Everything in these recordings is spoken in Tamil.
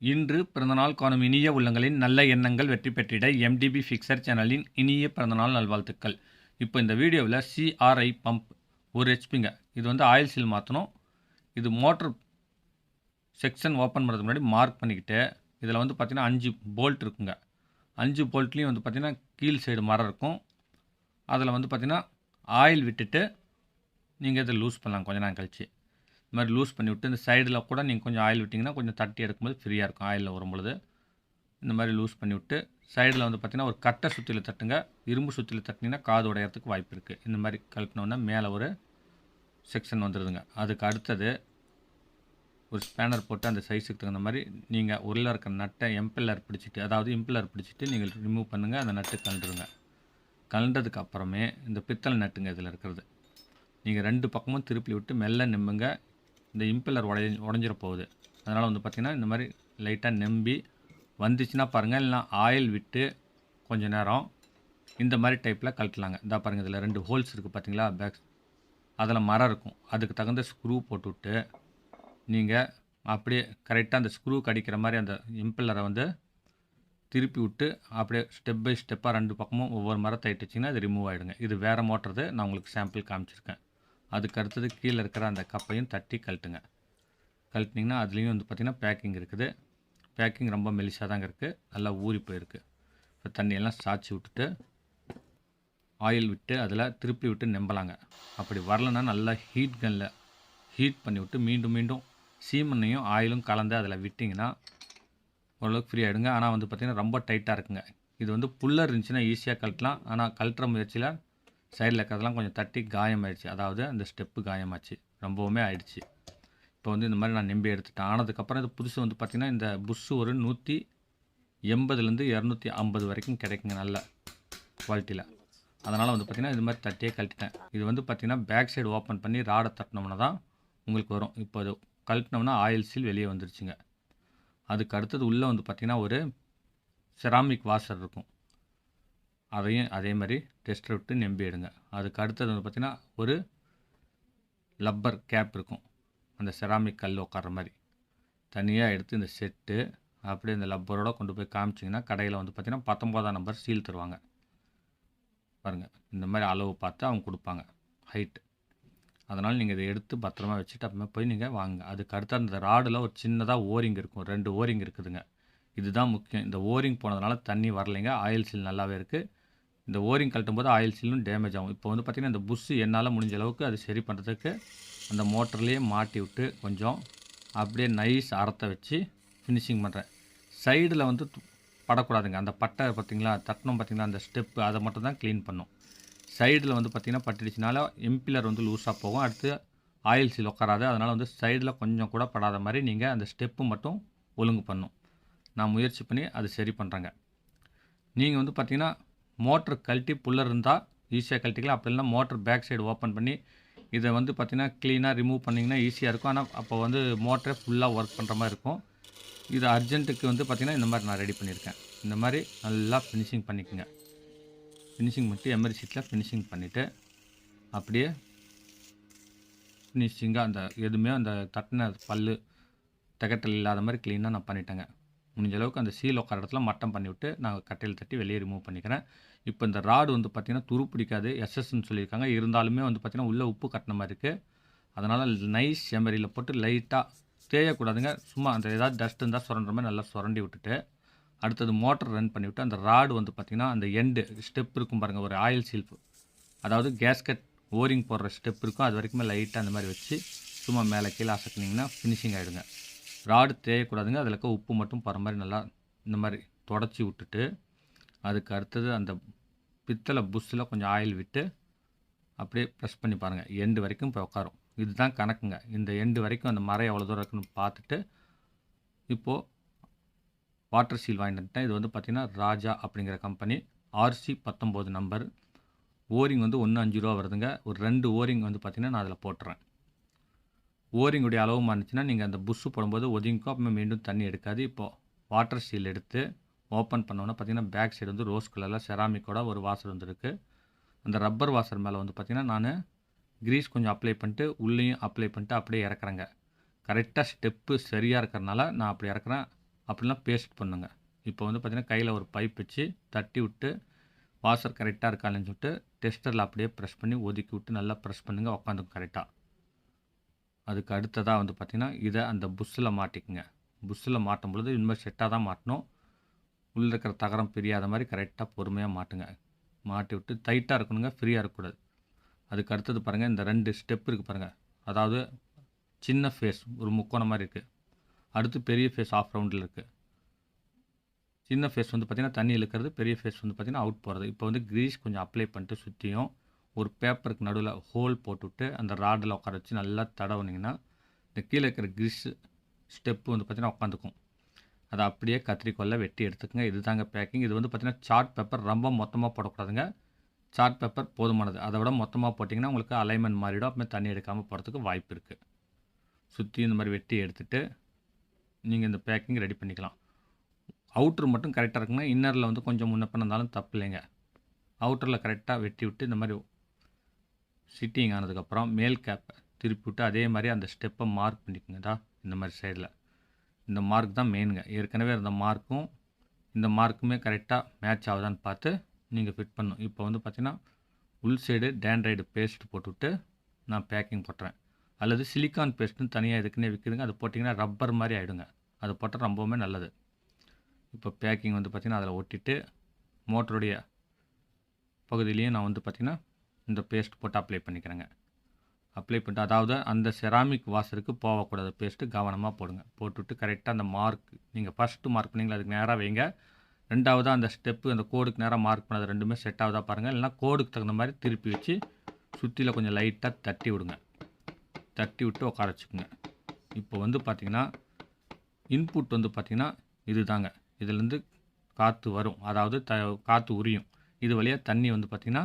இன்று பிறந்தநாள் காணும் இனிய உள்ளங்களின் நல்ல எண்ணங்கள் வெற்றி பெற்றிட எம்டிபி ஃபிக்சர் சேனலின் இனிய பிறந்தநாள் நல்வாழ்த்துக்கள். இப்போ இந்த வீடியோவில் சிஆர்ஐ பம்ப் ஒரு ஹெச்பிங்க இது வந்து ஆயில் சீல் மாற்றணும் இது மோட்ரு செக்ஷன் ஓப்பன் பண்ணுறதுக்கு முன்னாடி மார்க் பண்ணிக்கிட்டு இதில் வந்து பார்த்திங்கன்னா அஞ்சு போல்ட் இருக்குங்க. அஞ்சு போல்ட்லேயும் வந்து பார்த்திங்கன்னா கீழ் சைடு மரம் இருக்கும். அதில் வந்து பார்த்திங்கன்னா ஆயில் விட்டுட்டு நீங்கள் இதை லூஸ் பண்ணலாம் கொஞ்ச நேரம் கழிச்சு. இந்த மாதிரி லூஸ் பண்ணி விட்டு இந்த சைடில் கூட நீங்கள் கொஞ்சம் ஆயில் விட்டிங்கன்னா கொஞ்சம் தட்டி எடுக்கும்போது ஃப்ரீயாக இருக்கும். ஆயிலில் வரும்பொழுது. இந்த மாதிரி லூஸ் பண்ணி விட்டு சைடில் வந்து பார்த்திங்கன்னா ஒரு கட்டை சுற்றியில் தட்டுங்க. இரும்பு சுற்றியில் தட்டினீங்கன்னா காது உடையறதுக்கு வாய்ப்பு இருக்குது இந்த மாதிரி கழட்டினோன்னா மேலே ஒரு செக்ஷன் வந்துடுதுங்க அதுக்கு அடுத்தது ஒரு ஸ்பேனர் போட்டு அந்த சைஸுக்கு தகுந்த மாதிரி நீங்கள் உள்ள இருக்கிற நட்டை எம்பில்லர் பிடிச்சிட்டு அதாவது இம்பில்லர் பிடிச்சிட்டு நீங்கள் ரிமூவ் பண்ணுங்கள் அந்த நட்டு கலண்டுருங்க கலண்டதுக்கு அப்புறமே இந்த பித்தளை நட்டுங்க இதில் இருக்கிறது. நீங்கள் ரெண்டு பக்கமும் திருப்பி விட்டு மெல்ல நிம்புங்க. இந்த இம்பில்லர் உடை உடஞ்சிட போகுது அதனால் வந்து பார்த்திங்கன்னா இந்த மாதிரி லைட்டாக நம்பி வந்துச்சுன்னா பாருங்கள் இல்லைனா ஆயில் விட்டு கொஞ்சம் நேரம் இந்த மாதிரி டைப்பில் கழட்டலாங்க. இந்த பாருங்கள் இதில் ரெண்டு ஹோல்ஸ் இருக்குது பார்த்தீங்களா பேக் அதில் மரம் இருக்கும். அதுக்கு தகுந்த ஸ்க்ரூ போட்டுவிட்டு நீங்கள் அப்படியே கரெக்டாக அந்த ஸ்க்ரூ கடிக்கிற மாதிரி அந்த இம்பில்லரை வந்து திருப்பி விட்டு அப்படியே ஸ்டெப் பை ஸ்டெப்பாக ரெண்டு பக்கமும் ஒவ்வொரு மரத்தை இட்டுச்சிங்கன்னா அது ரிமூவ் ஆகிடுங்க இது வேறு மோட்டர் நான் உங்களுக்கு சாம்பிள் காமிச்சிருக்கேன். அதுக்கு அடுத்தது கீழே இருக்கிற அந்த கப்பையும் தட்டி கழட்டுங்க. கழட்டினிங்கன்னா அதுலேயும் வந்து பார்த்திங்கன்னா பேக்கிங் இருக்குது. பேக்கிங் ரொம்ப மெலிசாக தாங்க இருக்குது நல்லா ஊறி போயிருக்கு. இப்போ தண்ணியெல்லாம் சாய்ச்சி விட்டுட்டு ஆயில் விட்டு அதில் திருப்பி விட்டு நம்பலாங்க. அப்படி வரலன்னா நல்லா ஹீட் கனில் ஹீட் பண்ணி விட்டு மீண்டும் மீண்டும் சீமண்ணையும் ஆயிலும் கலந்து அதில் விட்டிங்கன்னா ஓரளவுக்கு ஃப்ரீ ஆகிடுங்க ஆனால் வந்து பார்த்திங்கன்னா ரொம்ப டைட்டாக இருக்குங்க. இது வந்து புல்லர் இருந்துச்சுன்னா ஈஸியாக கழட்டலாம். ஆனால் கழட்டுற முயற்சியில் சைடில் இருக்கிறதெல்லாம் கொஞ்சம் தட்டி காயமாயிடுச்சு அதாவது அந்த ஸ்டெப்பு காயமாச்சு. ரொம்பவுமே ஆயிடுச்சு. இப்போ வந்து இந்த மாதிரி நான் நெம்பி எடுத்துட்டேன். ஆனதுக்கப்புறம் இது புதுசு வந்து பார்த்திங்கன்னா இந்த புஷ்ஷு ஒரு நூற்றி எண்பதுலேருந்து இரநூத்தி ஐம்பது வரைக்கும் கிடைக்குங்க நல்ல குவாலிட்டியில் அதனால் வந்து பார்த்திங்கன்னா இது மாதிரி தட்டியே கழட்டிட்டேன். இது வந்து பார்த்திங்கன்னா பேக் சைடு ஓப்பன் பண்ணி ராடை தட்டினோம்னா தான் உங்களுக்கு வரும். இப்போ அது கழட்டினோம்னா ஆயில் சீல் வெளியே வந்துருச்சுங்க. அதுக்கு அடுத்தது உள்ளே வந்து பார்த்திங்கன்னா ஒரு செராமிக் வாஷர் இருக்கும். அதையும் அதே மாதிரி டெஸ்ட் விட்டு நம்பி எடுங்க. அதுக்கு அடுத்தது வந்து பார்த்திங்கன்னா ஒரு லப்பர் கேப் இருக்கும். அந்த செராமிக் கல் உட்கார்ற மாதிரி. தனியாக எடுத்து இந்த செட்டு அப்படியே இந்த லப்பரோட கொண்டு போய் காமிச்சிங்கன்னா கடையில் வந்து பார்த்திங்கன்னா பத்தொம்போதாம் நம்பர் சீல் தருவாங்க. பாருங்கள் இந்த மாதிரி அளவு பார்த்து அவங்க கொடுப்பாங்க ஹைட்டு அதனால் நீங்கள் இதை எடுத்து பத்திரமா வச்சுட்டு அப்புறமா போய் நீங்கள் வாங்க அதுக்கு அடுத்து அந்த ராடில் ஒரு சின்னதாக ஓரிங் இருக்கும். ரெண்டு ஓரிங் இருக்குதுங்க. இதுதான் முக்கியம். இந்த ஓரிங் போனதுனால தண்ணி வரலைங்க. ஆயில் சீல் நல்லாவே இருக்குது இந்த ஓரிங் கழட்டும் போது ஆயில் சீலும் டேமேஜ் ஆகும். இப்போ வந்து பார்த்திங்கன்னா இந்த புஷ்ஷு என்னால் முடிஞ்ச அளவுக்கு அது சரி பண்ணுறதுக்கு அந்த மோட்டர்லேயே மாட்டி விட்டு கொஞ்சம் அப்படியே நைஸ் அறத்தை வச்சு ஃபினிஷிங் பண்ணுறேன் சைடில் வந்து படக்கூடாதுங்க. அந்த பட்டை பார்த்தீங்களா தட்டணும் பார்த்திங்களா அந்த ஸ்டெப்பு அதை மட்டும் தான் க்ளீன் பண்ணும். சைடில் வந்து பார்த்திங்கன்னா பட்டுடுச்சுனால எம்பிலர் வந்து லூஸாக போகும். அடுத்து ஆயில் சீல் உட்காராது அதனால் வந்து சைடில் கொஞ்சம் கூட படாத மாதிரி நீங்கள் அந்த ஸ்டெப்பு மட்டும் ஒழுங்கு பண்ணும். நான் முயற்சி பண்ணி அது சரி பண்ணுறேங்க நீங்கள் வந்து பார்த்தீங்கன்னா மோட்ரு கழட்டி புல்லர் இருந்தால் ஈஸியாக கழட்டிக்கலாம். அப்படி இல்லைனா மோட்ரு பேக் சைடு ஓப்பன் பண்ணி இதை வந்து பார்த்திங்கன்னா க்ளீனாக ரிமூவ் பண்ணிங்கன்னா ஈஸியாக இருக்கும். ஆனால் அப்போ வந்து மோட்டரே ஃபுல்லாக ஒர்க் பண்ணுற மாதிரி இருக்கும். இது அர்ஜென்ட்டுக்கு வந்து பார்த்திங்கன்னா இந்த மாதிரி நான் ரெடி பண்ணியிருக்கேன். இந்த மாதிரி நல்லா ஃபினிஷிங் பண்ணிக்கோங்க. ஃபினிஷிங் பண்ணிட்டு எமரி சீட்டில் ஃபினிஷிங் பண்ணிவிட்டு அப்படியே ஃபினிஷிங்காக அந்த எதுவுமே அந்த தட்டின பல்லு தகட்டல் இல்லாத மாதிரி க்ளீனாக நான் பண்ணிட்டேங்க. முடிஞ்ச அளவுக்கு அந்த சீல் உட்கார இடத்துல மட்டம் பண்ணிவிட்டு நான் கட்டையில் தட்டி வெளியே ரிமூவ் பண்ணிக்கிறேன். இப்போ இந்த ராடு வந்து பார்த்திங்கன்னா துரு பிடிக்காது எஸ்எஸ்ன்னு சொல்லியிருக்காங்க. இருந்தாலுமே வந்து பார்த்திங்கன்னா உள்ளே உப்பு கட்டின மாதிரி இருக்குது அதனால் நைஸ் செமரியில் போட்டு லைட்டாக தேயக்கூடாதுங்க. சும்மா அந்த ஏதாவது டஸ்ட் இருந்தால் சுரண்டுற மாதிரி நல்லா சுரண்டி விட்டுட்டு அடுத்தது மோட்டர் ரன் பண்ணிவிட்டு அந்த ராடு வந்து பார்த்திங்கன்னா அந்த எண்டு ஸ்டெப் இருக்கும் பாருங்கள் ஒரு ஆயில் சீல்ப்பு அதாவது கேஸ்கட் ஓரிங் போடுற ஸ்டெப் இருக்கும். அது வரைக்குமே லைட்டாக அந்த மாதிரி வச்சு சும்மா மேலே கீழே அசக்குனிங்கன்னா ஃபினிஷிங் ஆகிடுங்க ராடு தேயக்கூடாதுங்க. அதில் இருக்க உப்பு மட்டும் போகிற மாதிரி நல்லா இந்த மாதிரி தொடச்சி விட்டுட்டு அதுக்கு அடுத்தது அந்த பித்தளை புஷ்ஷில் கொஞ்சம் ஆயில் விட்டு அப்படியே ப்ரெஸ் பண்ணி பாருங்கள் எண்டு வரைக்கும் இப்போ உட்காரும். இதுதான் கணக்குங்க. இந்த எண்டு வரைக்கும் அந்த மரம் எவ்வளோ தூரம் இருக்குன்னு பார்த்துட்டு இப்போது வாட்டர் சீல் வாங்கிட்டு வந்துட்டேன். இது வந்து பார்த்திங்கன்னா ராஜா அப்படிங்கிற கம்பெனி ஆர்சி பத்தொம்போது நம்பர் ஓரிங் வந்து ஒன்று அஞ்சு ரூபா வருதுங்க. ஒரு ரெண்டு ஓரிங் வந்து பார்த்திங்கன்னா நான் அதில் போட்டுறேன். ஓரிங்குடைய அளவு மாறுச்சுன்னா நீங்கள் அந்த புஷ்ஷு போடும்போது ஒதுங்கிக்கோ அப்புறமா மீண்டும் தண்ணி எடுக்காது. இப்போது வாட்டர் சீல் எடுத்து ஓப்பன் பண்ணோன்னா பார்த்தீங்கன்னா பேக் சைடு வந்து ரோஸ் கலரில் செராமிக்கோட ஒரு வாசர் வந்துருக்கு. அந்த ரப்பர் வாசர் மேலே வந்து பார்த்திங்கன்னா நான் கிரீஸ் கொஞ்சம் அப்ளை பண்ணிட்டு உள்ளேயும் அப்ளை பண்ணிட்டு அப்படியே இறக்குறேங்க. கரெக்டாக ஸ்டெப்பு சரியாக இருக்கிறனால நான் அப்படி இறக்குறேன். அப்படிலாம் பேஸ்ட் பண்ணுங்க. இப்போ வந்து பார்த்திங்கன்னா கையில் ஒரு பைப் வச்சு தட்டி விட்டு வாசர் கரெக்டாக இருக்கான்னு சொல்லிட்டு டெஸ்டரில் அப்படியே ப்ரெஸ் பண்ணி ஒதுக்கி விட்டு நல்லா ப்ரெஸ் பண்ணுங்கள் உட்காந்துக்கும் கரெக்டாக அதுக்கு அடுத்ததாக வந்து பார்த்திங்கன்னா இதை அந்த புஷ்ஷில் மாட்டிக்குங்க. புஷ்ஷில் மாட்டும் பொழுது இனிமேல் செட்டாக தான் மாட்டணும். உள்ளே இருக்கிற தகரம் பிரியாத மாதிரி கரெக்டாக பொறுமையாக மாட்டுங்க. மாட்டி விட்டு டைட்டாக இருக்கணுங்க ஃப்ரீயாக இருக்கக்கூடாது. அதுக்கு அடுத்தது பாருங்கள் இந்த ரெண்டு ஸ்டெப் இருக்குது பாருங்கள் அதாவது சின்ன ஃபேஸ் ஒரு முக்கோணம் மாதிரி இருக்குது அடுத்து பெரிய ஃபேஸ் ஆஃப் ரவுண்டில் இருக்குது சின்ன ஃபேஸ் வந்து பார்த்திங்கன்னா தண்ணி இழுக்கிறது பெரிய ஃபேஸ் வந்து பார்த்திங்கன்னா அவுட் போகிறது இப்போ வந்து க்ரீஸ் கொஞ்சம் அப்ளை பண்ணிட்டு சுற்றியும் ஒரு பேப்பருக்கு நடுவில் ஹோல் போட்டுவிட்டு அந்த ராடில் உட்கார வச்சு நல்லா தடவுனிங்கன்னா இந்த கீழே இருக்கிற கிரீஸ் ஸ்டெப்பு வந்து பார்த்திங்கன்னா உட்காந்துக்கும். அதை அப்படியே கத்திரிக்கோலில் வெட்டி எடுத்துக்கோங்க. இது தாங்க பேக்கிங் இது வந்து பார்த்திங்கன்னா சார்ட் பேப்பர் ரொம்ப மொத்தமாக போடக்கூடாதுங்க. சார்ட் பேப்பர் போதுமானது. அதை விட மொத்தமாக போட்டிங்கன்னா உங்களுக்கு அலைன்மெண்ட் மாறிடும். அப்புறமே தண்ணி எடுக்காமல் போகிறதுக்கு வாய்ப்பு இருக்குது சுற்றி இந்த மாதிரி வெட்டி எடுத்துகிட்டு நீங்கள் இந்த பேக்கிங் ரெடி பண்ணிக்கலாம். அவுட்ரு மட்டும் கரெக்டாக இருக்குங்க இன்னரில் வந்து கொஞ்சம் முன்ன பின்ன இருந்தாலும் தப்பு இல்லைங்க. அவுட்டரில் கரெக்டாக வெட்டி விட்டு இந்த மாதிரி சிட்டிங் ஆனதுக்கப்புறம் மேல் கேப்பை திருப்பி விட்டு அதே மாதிரி அந்த ஸ்டெப்பை மார்க் பண்ணிக்கோங்கடா. இந்த மாதிரி சைடில் இந்த மார்க் தான் மெயினுங்க ஏற்கனவே இருந்த மார்க்கும் இந்த மார்க்குமே கரெக்டாக மேட்ச் ஆகுதான்னு பார்த்து நீங்கள் ஃபிட் பண்ணணும். இப்போ வந்து பார்த்திங்கன்னா உள் சைடு டேண்ட்ரைடு பேஸ்ட் போட்டுவிட்டு நான் பேக்கிங் போட்டுறேன். அல்லது சிலிக்கான் பேஸ்ட்டுன்னு தனியாக இதுக்குன்னே விற்குதுங்க அது போட்டிங்கன்னா ரப்பர் மாதிரி ஆகிடுங்க அது போட்டால் ரொம்பவுமே நல்லது. இப்போ பேக்கிங் வந்து பார்த்திங்கன்னா அதில் ஒட்டிட்டு மோட்டருடைய பகுதியிலையும் நான் வந்து பார்த்திங்கன்னா இந்த பேஸ்ட் போட்டு அப்ளை பண்ணிக்கிறேங்க. அப்ளை பண்ணிட்டு அதாவது அந்த செராமிக் வாசருக்கு போகக்கூடாது. பேஸ்ட்டு கவனமாக போடுங்க. போட்டுவிட்டு கரெக்டாக அந்த மார்க் நீங்கள் ஃபஸ்ட்டு மார்க் பண்ணிங்களா அதுக்கு நேராக வைங்க. ரெண்டாவதாக அந்த ஸ்டெப்பு அந்த கோடுக்கு நேராக மார்க் பண்ணது ரெண்டுமே செட் ஆகுதா பாருங்கள் இல்லைனா கோடுக்கு தகுந்த மாதிரி திருப்பி வச்சு சுற்றியில் கொஞ்சம் லைட்டாக தட்டி விடுங்க. தட்டி விட்டு உட்கார வச்சுக்கோங்க. இப்போ வந்து பார்த்திங்கன்னா இன்புட் வந்து பார்த்திங்கன்னா இது தாங்க இதுலேருந்து காற்று வரும். அதாவது த காற்று உரியும். இது வழியாக தண்ணி வந்து பார்த்திங்கன்னா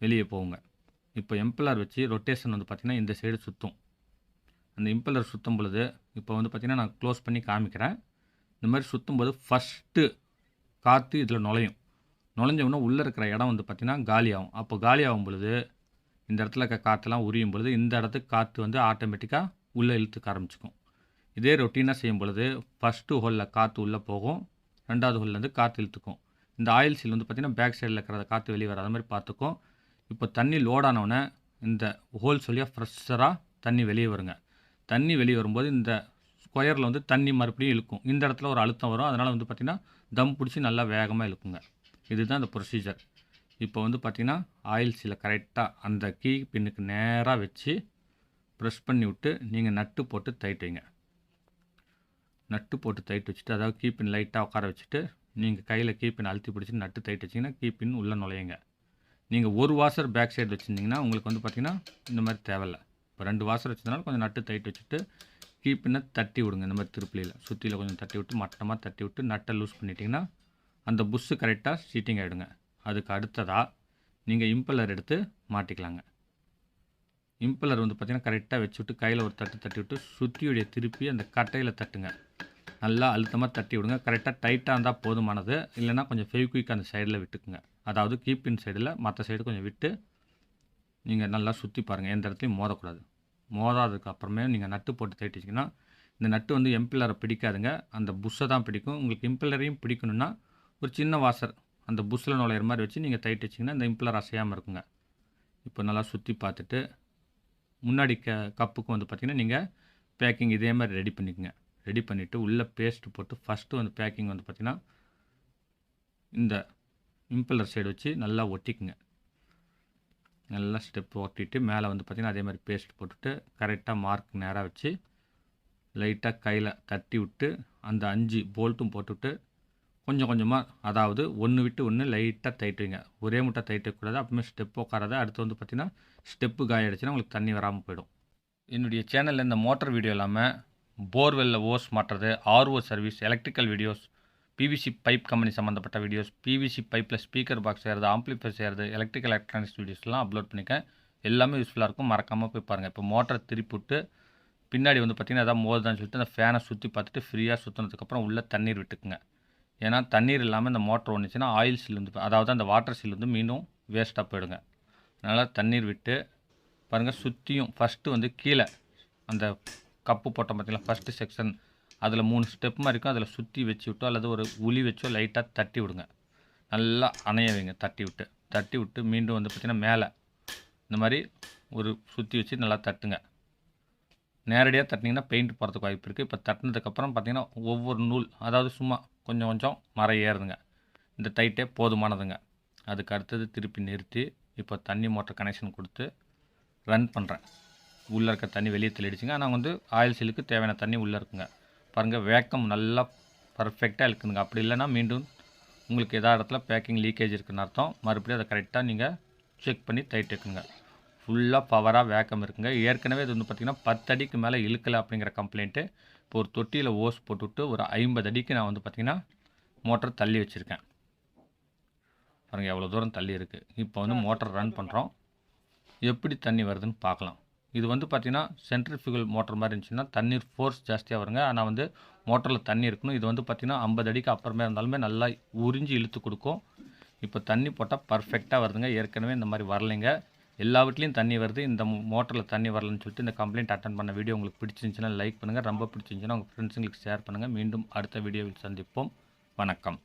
வெளியே போகுங்க. இப்போ எம்பலர் வச்சு ரொட்டேஷன் வந்து பார்த்திங்கன்னா இந்த சைடு சுற்றும் அந்த இம்பலர் சுற்றும் பொழுது இப்போ வந்து பார்த்திங்கன்னா நான் க்ளோஸ் பண்ணி காமிக்கிறேன். இந்த மாதிரி சுற்றும் போது ஃபஸ்ட்டு காற்று இதில் நுழையும். நுழைஞ்சவுடனே உள்ளே இருக்கிற இடம் வந்து பார்த்திங்கன்னா காலியாகும். அப்போ காலியாகும் பொழுது இந்த இடத்துல இருக்க காற்றெல்லாம் உரியும் பொழுது இந்த இடத்துக்கு காற்று வந்து ஆட்டோமேட்டிக்காக உள்ளே இழுத்துக்க ஆரம்பிச்சிக்கும். இதே ரொட்டீனாக செய்யும் பொழுது ஃபஸ்ட்டு ஹோலில் காற்று உள்ளே போகும். ரெண்டாவது ஹோல்லேருந்து காற்று இழுத்துக்கும். இந்த ஆயில் சீல் வந்து பார்த்திங்கன்னா பேக் சைடில் இருக்கிற காற்று வெளியே வராத மாதிரி பார்த்துக்கும். இப்போ தண்ணி லோட் ஆனவுடனே இந்த ஹோல்ஸ் வழியாக ஃப்ரெஷ்ஷராக தண்ணி வெளியே வருங்க. தண்ணி வெளியே வரும்போது இந்த ஸ்கொயரில் வந்து தண்ணி மறுபடியும் இழுக்கும். இந்த இடத்துல ஒரு அழுத்தம் வரும். அதனால் வந்து பார்த்திங்கன்னா தம் பிடிச்சி நல்லா வேகமாக இழுக்குங்க. இதுதான் இந்த ப்ரொசீஜர் இப்போ வந்து பார்த்திங்கன்னா ஆயில் சீலை கரெக்டாக அந்த கீ பின்னுக்கு நேராக வச்சு ப்ரெஸ் பண்ணி விட்டு நீங்கள் நட்டு போட்டு தைட்டு வைங்க. நட்டு போட்டு தைட்டு வச்சுட்டு அதாவது கீப்பின் லைட்டாக உட்கார வச்சுட்டு நீங்கள் கையில் கீப்பின் அழுத்தி பிடிச்சி நட்டு தைட்டு வச்சிங்கன்னா கீப்பின் உள்ளே நுழையுங்க. நீங்கள் ஒரு வாசர் பேக் சைடு வச்சுருந்தீங்கன்னா உங்களுக்கு வந்து பார்த்திங்கன்னா இந்த மாதிரி தேவையில்ல. இப்போ ரெண்டு வாசர் வச்சதுனால கொஞ்சம் நட்டு தைட்டு வச்சுட்டு கீப்பின்ன தட்டி விடுங்க இந்த மாதிரி திருப்பிலியில் சுற்றியில் கொஞ்சம் தட்டி விட்டு மட்டமாக தட்டி விட்டு நட்டை லூஸ் பண்ணிட்டீங்கன்னா அந்த புஷ்ஷு கரெக்டாக சீட்டிங் ஆகிடுங்க அதுக்கு அடுத்ததாக நீங்கள் இம்பலர் எடுத்து மாட்டிக்கலாங்க. இம்பலர் வந்து பார்த்திங்கன்னா கரெக்டாக வச்சு விட்டு கையில் ஒரு தட்டு தட்டி விட்டு சுற்றியுடைய திருப்பி அந்த கட்டையில் தட்டுங்க. நல்லா அழுத்தமாக தட்டி விடுங்க. கரெக்டாக டைட்டாக இருந்தால் போதுமானது. இல்லைன்னா கொஞ்சம் ஃபெவிக்விக் அந்த சைடில் விட்டுக்குங்க. அதாவது கீப்பின் சைடில் மற்ற சைடு கொஞ்சம் விட்டு நீங்கள் நல்லா சுற்றி பாருங்கள் எந்த இடத்துலையும் மோதக்கூடாது. மோதாததுக்கு அப்புறமே நீங்கள் நட்டு போட்டு தேட்டிச்சிங்கன்னா இந்த நட்டு வந்து எம்பில்லரை பிடிக்காதுங்க. அந்த புஷ்ஷை தான் பிடிக்கும். உங்களுக்கு இம்பில்லரையும் பிடிக்கணும்னா ஒரு சின்ன வாசர் அந்த புஷ்ஷில் நுழையிற மாதிரி வச்சு நீங்கள் தைட்டு வச்சிங்கன்னா இந்த இம்பில்லர் அசையாமல் இருக்குங்க. இப்போ நல்லா சுற்றி பார்த்துட்டு முன்னாடி க கப்புக்கு வந்து பார்த்திங்கன்னா நீங்கள் பேக்கிங் இதே மாதிரி ரெடி பண்ணிக்கோங்க. ரெடி பண்ணிவிட்டு உள்ளே பேஸ்ட் போட்டு ஃபஸ்ட்டு வந்து பேக்கிங் வந்து பார்த்திங்கன்னா இந்த இம்பலர் சைடு வச்சு நல்லா ஒட்டிக்குங்க. நல்லா ஸ்டெப் ஒட்டிட்டு மேலே வந்து பார்த்திங்கன்னா அதே மாதிரி பேஸ்ட் போட்டுட்டு கரெக்டாக மார்க் நேராக வச்சு லைட்டாக கையில் தட்டி விட்டு அந்த அஞ்சு போல்ட்டும் போட்டுவிட்டு கொஞ்சம் கொஞ்சமாக அதாவது ஒன்று விட்டு ஒன்று லைட்டாக தைட்டுவீங்க ஒரே முட்டை தைட்டக்கூடாது அப்பவுமே ஸ்டெப் உட்காராது அடுத்து வந்து பார்த்திங்கன்னா ஸ்டெப்பு காயடிச்சுன்னா உங்களுக்கு தண்ணி வராமல் போயிடும். என்னுடைய சேனலில் இந்த மோட்டர் வீடியோ இல்லாமல் போர்வெல்லில் hose மாட்டுறது RO service electrical videos PVC pipe company சம்மந்தப்பட்ட வீடியோஸ் பிவிசி பைப்பில் ஸ்பீக்கர் பாக்ஸ் செய்கிறது ஆம்பிளிஃபை செய்கிறது எலக்ட்ரிக்கல் எலக்ட்ரானிக்ஸ் வீடியோஸ்லாம் அப்லோட் பண்ணிக்கேன் எல்லாமே யூஸ்ஃபுல்லாக இருக்கும். மறக்காமல் போய் பாருங்கள் இப்போ மோட்டரை திருப்பி விட்டு பின்னாடி வந்து பார்த்திங்கன்னா எதாவது மோதுதான்னு சொல்லிட்டு அந்த ஃபேனை சுற்றி பார்த்துட்டு ஃப்ரீயாக சுற்றினதுக்கப்புறம் உள்ளே தண்ணீர் விட்டுக்குங்க. ஏன்னா தண்ணீர் இல்லாமல் இந்த மோட்டர் ஒன்றுச்சுன்னா ஆயில் சீல் வந்து அதாவது அந்த வாட்டர் சீல் வந்து மீண்டும் வேஸ்ட்டாக போயிடுங்க. அதனால் தண்ணீர் விட்டு பாருங்கள் சுற்றியும் ஃபஸ்ட்டு வந்து கீழே அந்த கப்பு போட்டோம் பார்த்திங்கன்னா ஃபஸ்ட்டு செக்ஷன் அதில் மூணு ஸ்டெப் மாதிரி இருக்கும். அதில் சுற்றி வச்சு விட்டோ அல்லது ஒரு உளி வச்சோ லைட்டாக தட்டி விடுங்க. நல்லா அணைய வைங்க தட்டி விட்டு. தட்டி விட்டு மீண்டும் வந்து பார்த்திங்கன்னா மேலே. இந்த மாதிரி ஒரு சுற்றி வச்சு நல்லா தட்டுங்க. நேரடியாக தட்டினீங்கன்னா பெயிண்ட் போகிறதுக்கு வாய்ப்பு இருக்குது இப்போ தட்டினதுக்கப்புறம் பார்த்திங்கன்னா ஒவ்வொரு நூல் அதாவது சும்மா கொஞ்சம் கொஞ்சம் மரம் ஏறுதுங்க. இந்த டைட்டே போதுமானதுங்க. அதுக்கு அடுத்தது திருப்பி நிறுத்தி இப்போ தண்ணி மோட்டர் கனெக்ஷன் கொடுத்து ரன் பண்ணுறேன் உள்ளே இருக்க தண்ணி வெளியே தெளிடுச்சுங்க ஆனால் வந்து ஆயில் சீலுக்கு தேவையான தண்ணி உள்ளே இருக்குங்க. பாருங்கள் வேக்கம் நல்லா பர்ஃபெக்டாக இருக்குதுங்க. அப்படி இல்லைன்னா மீண்டும் உங்களுக்கு எதா இடத்துல பேக்கிங் லீக்கேஜ் இருக்குன்னு அர்த்தம். மறுபடியும் அதை கரெக்டாக நீங்கள் செக் பண்ணி டைட் இருக்குங்க ஃபுல்லாக பவராக வேக்கம் இருக்குங்க. ஏற்கனவே இது வந்து பார்த்திங்கன்னா பத்து அடிக்கு மேலே இழுக்கலை அப்படிங்கிற கம்ப்ளைண்ட்டு இப்போ ஒரு தொட்டியில் ஓஸ் போட்டுவிட்டு ஒரு ஐம்பது அடிக்கு நான் வந்து பார்த்திங்கன்னா மோட்டர் தள்ளி வச்சுருக்கேன். பாருங்கள் எவ்வளோ தூரம் தள்ளி இருக்குது இப்போ வந்து மோட்டர் ரன் பண்ணுறோம் எப்படி தண்ணி வருதுன்னு பார்க்கலாம். இது வந்து பார்த்திங்கன்னா சென்ட்ரிஃபியூகல் மோட்டர் மாதிரி இருந்துச்சுன்னா தண்ணீர் ஃபோர்ஸ் ஜாஸ்தியாக வருங்க. ஆனால் வந்து மோட்டரில் தண்ணி இருக்கணும். இது வந்து பார்த்திங்கன்னா ஐம்பது அடிக்கு அப்புறமே இருந்தாலுமே நல்லா உறிஞ்சி இழுத்து கொடுக்கும். இப்போ தண்ணி போட்டால் பர்ஃபெக்டாக வருதுங்க. ஏற்கனவே இந்த மாதிரி வரலைங்க. எல்லா வீட்லேயும் தண்ணி வருது. இந்த மோட்டரில் தண்ணி வரலன்னு சொல்லிட்டு இந்த கம்ப்ளைண்ட் அட்டன் பண்ண வீடியோ உங்களுக்கு பிடிச்சிருந்துச்சுன்னா லைக் பண்ணுங்கள் ரொம்ப பிடிச்சிருந்துச்சுன்னா உங்கள் ஃப்ரெண்ட்ஸுங்களுக்கு ஷேர் பண்ணுங்கள் மீண்டும் அடுத்த வீடியோவில் சந்திப்போம். வணக்கம்.